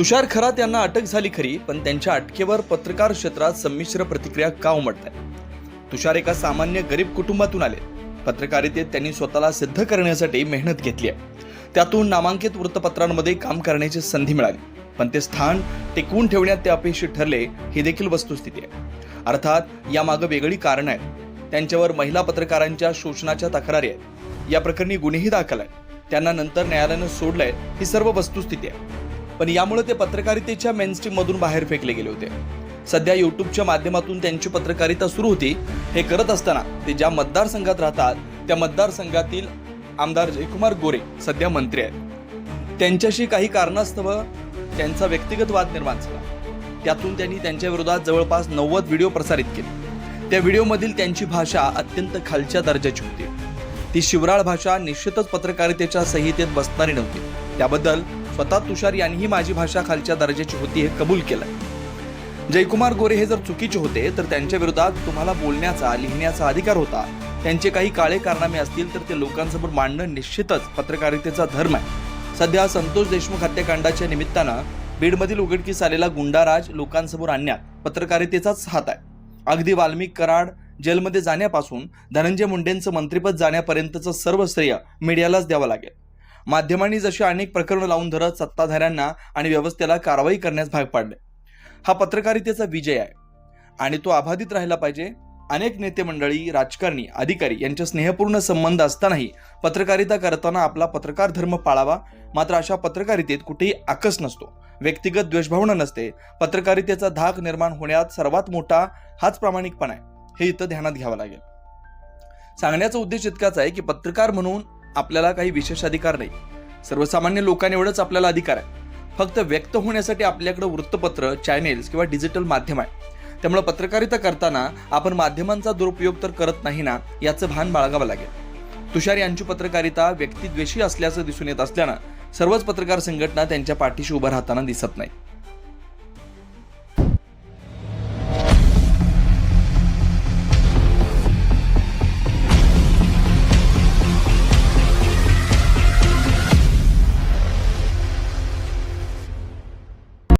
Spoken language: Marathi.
तुषार खरात यांना अटक झाली खरी पण त्यांच्या अटकेवर पत्रकार क्षेत्रात संमिश्र प्रतिक्रिया का उमटत आहे तुषार एका सामान्य गरीब कुटुंबातून आले. पत्रकारितेत त्यांनी स्वतःला सिद्ध करण्यासाठी मेहनत घेतली आहे. त्यातून नामांकित वृत्तपत्रांमध्ये काम करण्याची संधी मिळाली. पण ते स्थान टिकवून ठेवण्यात ते अपयशी ठरले ही देखील वस्तुस्थिती आहे. अर्थात यामागं वेगळी कारणं आहेत. त्यांच्यावर महिला पत्रकारांच्या शोषणाच्या तक्रारी आहेत. या प्रकरणी गुन्हेही दाखल आहेत. त्यांना नंतर न्यायालयानं सोडलंय ही सर्व वस्तुस्थिती आहे. पण यामुळे ते पत्रकारितेच्या मेनस्ट्रीम मधून बाहेर फेकले गेले होते. सध्या युट्यूबच्या माध्यमातून त्यांची पत्रकारिता सुरू होती. हे करत असताना ते ज्या मतदारसंघात राहतात त्या मतदारसंघातील आमदार जयकुमार गोरे सध्या मंत्री आहेत. त्यांच्याशी काही कारणास्तव त्यांचा व्यक्तिगत वाद निर्माण झाला. त्यातून त्यांनी त्यांच्या विरोधात जवळपास नव्वद व्हिडिओ प्रसारित केले. त्या व्हिडिओमधील त्यांची भाषा अत्यंत खालच्या दर्जाची होती. ती शिवराळ भाषा निश्चितच पत्रकारितेच्या संहितेत बसणारी नव्हती. त्याबद्दल स्वतः तुषार यांनीही माझी भाषा खालच्या दर्जाची होती हे कबूल केलं जयकुमार गोरे हे जर चुकीचे होते तर त्यांच्या विरोधात तुम्हाला बोलण्याचा लिहिण्याचा अधिकार होता. त्यांचे काही काळे कारनामे असतील तर ते लोकांसमोर मांडणं निश्चितच पत्रकारितेचा धर्म आहे. सध्या संतोष देशमुख हत्याकांडाच्या निमित्तानं बीडमधील उघडकीस आलेला गुंडाराज लोकांसमोर आणण्यात पत्रकारितेचाच हात आहे. अगदी वाल्मिक कराड जेलमध्ये जाण्यापासून धनंजय मुंडेंचं मंत्रिपद जाण्यापर्यंतचं सर्व श्रेय मीडियालाच द्यावं लागेल. माध्यमांनी जशी अनेक प्रकरणं लावून धरत सत्ताधाऱ्यांना आणि व्यवस्थेला कारवाई करण्यास भाग पाडले. हा पत्रकारितेचा विजय आहे. आणि तो अबाधित राहिला पाहिजे. अनेक नेते मंडळी राजकारणी अधिकारी यांच्या स्नेहपूर्ण संबंध असतानाही पत्रकारिता करताना आपला पत्रकार धर्म पाळावा. मात्र अशा पत्रकारितेत कुठेही आकस नसतो. व्यक्तिगत द्वेषभावना नसते. पत्रकारितेचा धाक निर्माण होण्यात सर्वात मोठा हाच प्रामाणिकपणा आहे. हे इथं ध्यानात घ्यावं लागेल. सांगण्याचा उद्देश इतकाच आहे की पत्रकार म्हणून आपल्याला काही विशेष अधिकार नाही. सर्वसामान्य लोकांएवढंच आपल्याला अधिकार आहे. फक्त व्यक्त होण्यासाठी आपल्याकडे वृत्तपत्र चॅनेल्स किंवा डिजिटल माध्यम आहे. त्यामुळे पत्रकारिता करताना आपण माध्यमांचा दुरुपयोग तर करत नाही ना याचं भान बाळगावं लागेल. तुषार यांची पत्रकारिता व्यक्तिद्वेषी असल्याचं दिसून येत असल्यानं सर्वच पत्रकार संघटना त्यांच्या पाठीशी उभं राहताना दिसत नाही.